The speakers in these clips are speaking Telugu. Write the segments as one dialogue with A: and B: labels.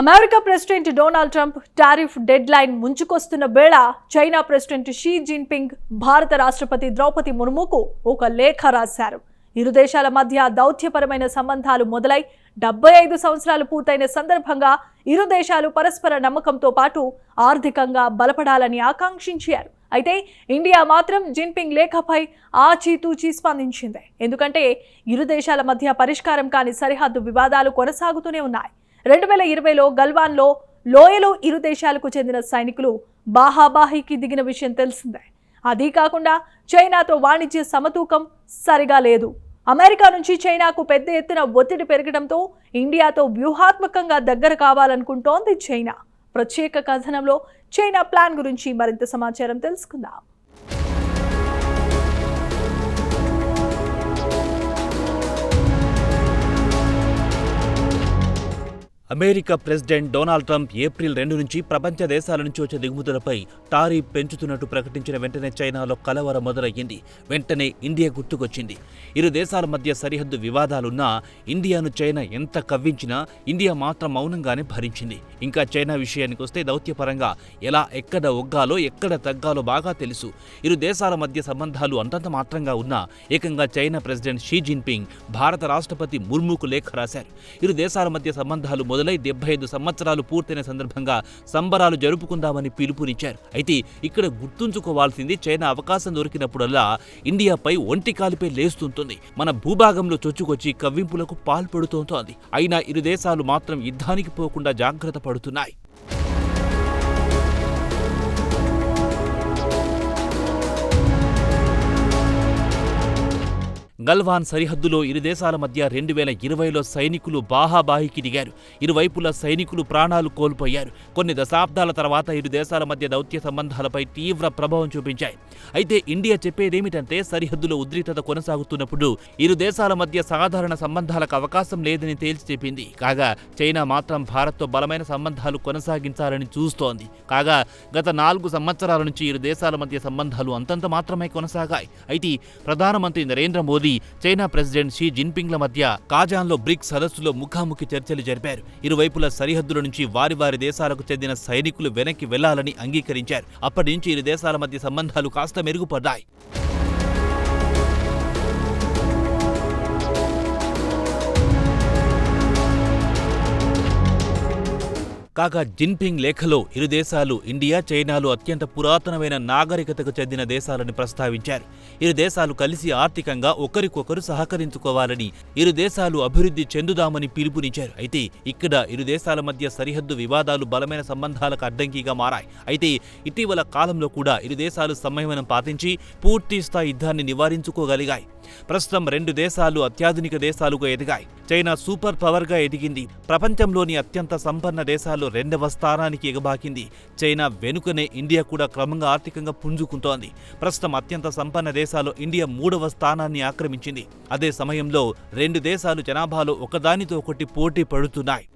A: America president Donald Trump tariff deadline ముంచుకొస్తున్న వేళ చైనా ప్రెసిడెంట్ షీ జిన్పింగ్ భారత రాష్ట్రపతి ద్రౌపది ముర్ముకు ఒక లేఖ రాశారు. ఇరు దేశాల మధ్య దౌత్యపరమైన సంబంధాలు మొదలై డెబ్బై ఐదు సంవత్సరాలు పూర్తయిన సందర్భంగా ఇరు దేశాలు పరస్పర నమ్మకంతో పాటు ఆర్థికంగా బలపడాలని ఆకాంక్షించారు. అయితే ఇండియా మాత్రం జిన్పింగ్ లేఖపై ఆచితూచి స్పందించింది. ఎందుకంటే ఇరు దేశాల మధ్య పరిష్కారం కాని సరిహద్దు వివాదాలు కొనసాగుతూనే ఉన్నాయి. రెండు వేల ఇరవైలో గల్వాన్లో లోయలో ఇరు దేశాలకు చెందిన సైనికులు బాహాబాహీకి దిగిన విషయం తెలిసిందే. అదీ కాకుండా చైనాతో వాణిజ్య సమతూకం సరిగా లేదు. అమెరికా నుంచి చైనాకు పెద్ద ఎత్తున ఒత్తిడి పెరగడంతో ఇండియాతో వ్యూహాత్మకంగా దగ్గర కావాలనుకుంటోంది చైనా. ప్రత్యేక కథనంలో చైనా ప్లాన్ గురించి మరింత సమాచారం తెలుసుకుందాం.
B: America president Donald Trump April రెండు నుంచి ప్రపంచ దేశాల నుంచి వచ్చే దిగుమతులపై టారిఫ్ పెంచుతున్నట్టు ప్రకటించిన వెంటనే చైనాలో కలవర మొదలయ్యింది. వెంటనే ఇండియా గుర్తుకొచ్చింది. ఇరు దేశాల మధ్య సరిహద్దు వివాదాలున్నా ఇండియాను చైనా ఎంత కవ్వించినా ఇండియా మాత్రం మౌనంగానే భరించింది. ఇంకా చైనా విషయానికి వస్తే దౌత్యపరంగా ఎలా ఎక్కడ ఒగ్గాలో ఎక్కడ తగ్గాలో బాగా తెలుసు. ఇరు దేశాల మధ్య సంబంధాలు అంతంత మాత్రంగా ఉన్నా ఏకంగా చైనా ప్రెసిడెంట్ షీ జిన్పింగ్ భారత రాష్ట్రపతి ముర్ముకు లేఖ రాశారు. ఇరు దేశాల మధ్య సంబంధాలు మొదలు డెబ్బై ఐదు సంవత్సరాలు పూర్తయిన సందర్భంగా సంబరాలు జరుపుకుందామని పిలుపునిచ్చారు. అయితే ఇక్కడ గుర్తుంచుకోవాల్సింది చైనా అవకాశం దొరికినప్పుడల్లా ఇండియాపై ఒంటి కాలిపై లేస్తుంటుంది. మన భూభాగంలో చొచ్చుకొచ్చి కవ్వింపులకు పాల్పడుతోంది. అయినా ఇరు దేశాలు మాత్రం యుద్ధానికి పోకుండా జాగ్రత్త పడుతున్నాయి. గల్వాన్ సరిహద్దులో ఇరు దేశాల మధ్య రెండు వేల ఇరవైలో సైనికులు బాహాబాహికి దిగారు. ఇరువైపులా సైనికులు ప్రాణాలు కోల్పోయారు. కొన్ని దశాబ్దాల తర్వాత ఇరు దేశాల మధ్య దౌత్య సంబంధాలపై తీవ్ర ప్రభావం చూపించాయి. అయితే ఇండియా చెప్పేదేమిటంటే సరిహద్దులో ఉద్రిక్తత కొనసాగుతున్నప్పుడు ఇరు దేశాల మధ్య సాధారణ సంబంధాలకు అవకాశం లేదని తేల్చి చెప్పింది. కాగా చైనా మాత్రం భారత్తో బలమైన సంబంధాలు కొనసాగించాలని చూస్తోంది. కాగా గత నాలుగు సంవత్సరాల నుంచి ఇరు దేశాల మధ్య సంబంధాలు అంతంత మాత్రమే కొనసాగాయి. అయితే ప్రధానమంత్రి Narendra Modi China president Xi జిన్పింగ్ల మధ్య కాజాన్లో బ్రిక్స్ సదస్సులో ముఖాముఖి చర్చలు జరిపారు. ఇరువైపుల సరిహద్దుల నుంచి వారి వారి దేశాలకు చెందిన సైనికులు వెనక్కి వెళ్ళాలని అంగీకరించారు. అప్పటి నుంచి ఇరు దేశాల మధ్య సంబంధాలు కాస్త మెరుగుపడ్డాయి. కాగా జిన్పింగ్ లేఖలో ఇరు దేశాలు ఇండియా చైనాలు అత్యంత పురాతనమైన నాగరికతకు చెందిన దేశాలని ప్రస్తావించారు. ఇరు దేశాలు కలిసి ఆర్థికంగా ఒకరికొకరు సహకరించుకోవాలని ఇరు దేశాలు అభివృద్ధి చెందుదామని పిలుపునిచ్చారు. అయితే ఇక్కడ ఇరు దేశాల మధ్య సరిహద్దు వివాదాలు బలమైన సంబంధాలకు అడ్డంకిగా మారాయి. అయితే ఇటీవల కాలంలో కూడా ఇరు దేశాలు సంయమనం పాటించి పూర్తి స్థాయి యుద్ధాన్ని నివారించుకోగలిగాయి. ప్రస్తుతం రెండు దేశాలు అత్యాధునిక దేశాలుగా ఎదిగాయి. చైనా సూపర్ పవర్గా ఎదిగింది. ప్రపంచంలోని అత్యంత సంపన్న దేశాలు ప్రపంచంలో రెండవ స్థానానికి ఎగబాకింది. చైనా వెనుకనే ఇండియా కూడా క్రమంగా ఆర్థికంగా పుంజుకుంటోంది. ప్రస్తుతం అత్యంత సంపన్న దేశాల్లో ఇండియా మూడవ స్థానాన్ని ఆక్రమించింది. అదే సమయంలో రెండు దేశాలు జనాభాలో ఒకదానితో ఒకటి పోటీ పడుతున్నాయి.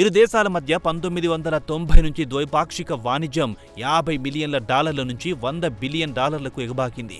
B: ఇరు దేశాల మధ్య పంతొమ్మిది వందల తొంభై నుంచి ద్వైపాక్షిక వాణిజ్యం యాభై మిలియన్ల డాలర్ల నుంచి వంద బిలియన్ డాలర్లకు ఎగబాకింది.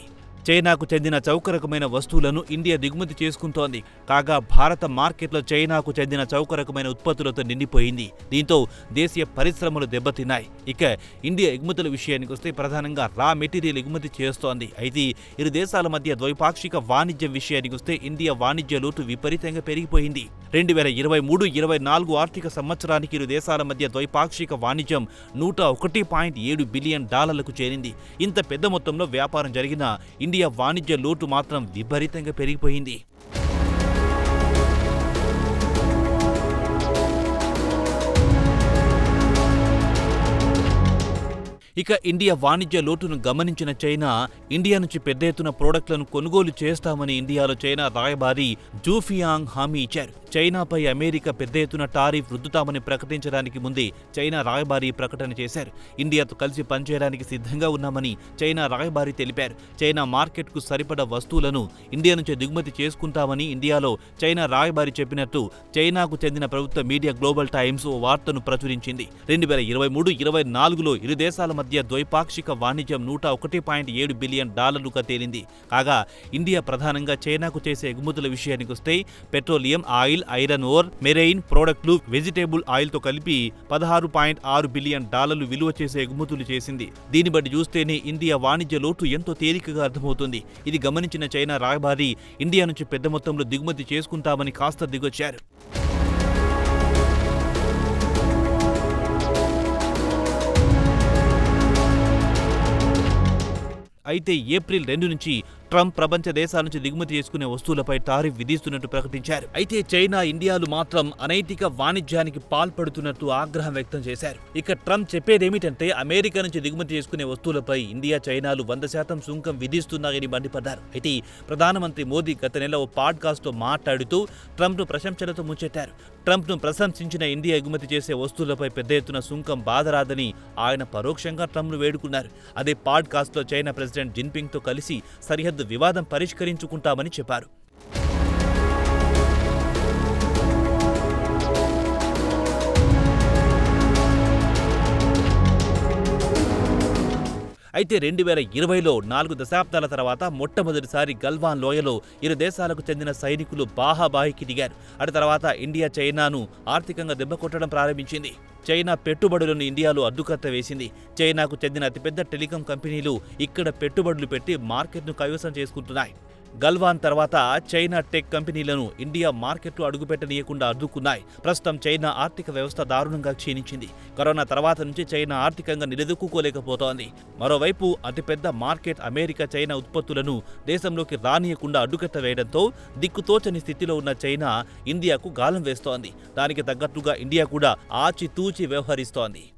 B: చైనాకు చెందిన చౌకరకమైన వస్తువులను ఇండియా దిగుమతి చేసుకుంటోంది. కాగా భారత మార్కెట్లో చైనాకు చెందిన చౌకరకమైన ఉత్పత్తులతో నిండిపోయింది. దీంతో దేశీయ పరిశ్రమలు దెబ్బతిన్నాయి. ఇక ఇండియా ఎగుమతుల విషయానికి వస్తే ప్రధానంగా రా మెటీరియల్ ఎగుమతి చేస్తోంది. అయితే ఇరు దేశాల మధ్య ద్వైపాక్షిక వాణిజ్యం విషయానికి వస్తే ఇండియా వాణిజ్య లోటు విపరీతంగా పెరిగిపోయింది. రెండు వేల ఇరవై మూడు ఇరవై నాలుగు ఆర్థిక సంవత్సరానికి ఇరు దేశాల మధ్య ద్వైపాక్షిక వాణిజ్యం నూట ఒకటి పాయింట్ ఏడు బిలియన్ డాలర్లకు చేరింది. ఇంత పెద్ద మొత్తంలో వ్యాపారం జరిగినా ఇండియా వాణిజ్య లోటు మాత్రం విపరీతంగా పెరిగిపోయింది. ఇక ఇండియా వాణిజ్య లోటును గమనించిన చైనా ఇండియా నుంచి పెద్ద ఎత్తున ప్రోడక్ట్లను కొనుగోలు చేస్తామని ఇండియాలో చైనా రాయబారి జూఫియాంగ్ హామీ ఇచ్చారు. చైనాపై అమెరికా పెద్ద ఎత్తున టారిఫ్ రుద్దుతామని ప్రకటించడానికి ముందే చైనా రాయబారి ప్రకటన చేశారు. ఇండియాతో కలిసి పనిచేయడానికి సిద్ధంగా ఉన్నామని చైనా రాయబారి తెలిపారు. చైనా మార్కెట్కు సరిపడ వస్తువులను ఇండియా నుంచి దిగుమతి చేసుకుంటామని ఇండియాలో చైనా రాయబారి చెప్పినట్టు చైనాకు చెందిన ప్రభుత్వ మీడియా గ్లోబల్ టైమ్స్ ఓ వార్తను ప్రచురించింది. రెండు వేల ఇరవై మూడు ఇరవై నాలుగులో ఇరు దేశాల మధ్య ద్వైపాక్షిక వాణిజ్యం నూట ఒకటి పాయింట్ ఏడు బిలియన్ డాలర్లుగా తేలింది. కాగా ఇండియా ప్రధానంగా చైనాకు చేసే ఎగుమతుల విషయానికి వస్తే petroleum oil iron ore marine ప్రోడక్ట్లు vegetable ఆయిల్తో కలిపి పదహారు పాయింట్ ఆరు బిలియన్ డాలర్లు విలువ చేసే ఎగుమతులు చేసింది. దీన్ని బట్టి చూస్తేనే ఇండియా వాణిజ్య లోటు ఎంతో తేలికగా అర్థమవుతుంది. ఇది గమనించిన చైనా రాయబారి ఇండియా నుంచి పెద్ద మొత్తంలో దిగుమతి చేసుకుంటామని కాస్త దిగొచ్చారు. అయితే ఏప్రిల్ రెండు నుంచి ట్రంప్ ప్రపంచ దేశాల నుంచి దిగుమతి చేసుకునే వస్తువులపై టారిఫ్ విధిస్తున్నట్టు ప్రకటించారు. అయితే చైనా ఇండియాలు మాత్రం అనైతిక వాణిజ్యానికి పాల్పడుతున్నట్టు ఆగ్రహం వ్యక్తం చేశారు. ఇక ట్రంప్ చెప్పేదేమిటంటే అమెరికా నుంచి దిగుమతి చేసుకునే వస్తువులపై ఇండియా చైనాలు వంద శాతం సుంకం విధిస్తున్నాయని మండిపడ్డారు. అయితే ప్రధానమంత్రి మోదీ గత నెల ఓ పాడ్కాస్ట్ మాట్లాడుతూ ట్రంప్ను ప్రశంసలతో ముంచెత్తారు. ట్రంప్ను ప్రశంసించిన ఇండియా ఎగుమతి చేసే వస్తువులపై పెద్ద ఎత్తున సుంకం బాధరాదని ఆయన పరోక్షంగా ట్రంప్ను వేడుకున్నారు. అదే పాడ్కాస్ట్లో చైనా ప్రెసిడెంట్ జిన్పింగ్తో కలిసి సరిహద్దు వివాదం పరిష్కరించుకుంటామని చెప్పారు. అయితే రెండు వేల ఇరవైలో నాలుగు దశాబ్దాల తర్వాత మొట్టమొదటిసారి గల్వాన్ లోయలో ఇరు దేశాలకు చెందిన సైనికులు బాహాబాహికి దిగారు. అటు తర్వాత ఇండియా చైనాను ఆర్థికంగా దెబ్బకొట్టడం ప్రారంభించింది. చైనా పెట్టుబడులను ఇండియాలో అడ్డుకట్ట వేసింది. చైనాకు చెందిన అతిపెద్ద టెలికాం కంపెనీలు ఇక్కడ పెట్టుబడులు పెట్టి మార్కెట్ను కైవసం చేసుకుంటున్నాయి. గల్వాన్ తర్వాత చైనా టెక్ కంపెనీలను ఇండియా మార్కెట్లో అడుగుపెట్టనీయకుండా అడ్డుకున్నాయి. ప్రస్తుతం చైనా ఆర్థిక వ్యవస్థ దారుణంగా క్షీణించింది. కరోనా తర్వాత నుంచి చైనా ఆర్థికంగా నిలదొక్కుకోలేకపోతోంది. మరోవైపు అతిపెద్ద మార్కెట్ అమెరికా చైనా ఉత్పత్తులను దేశంలోకి రానియకుండా అడ్డుకట్ట వేయడంతో దిక్కుతోచని స్థితిలో ఉన్న చైనా ఇండియాకు గాలం వేస్తోంది. దానికి తగ్గట్టుగా ఇండియా కూడా ఆచితూచి వ్యవహరిస్తోంది.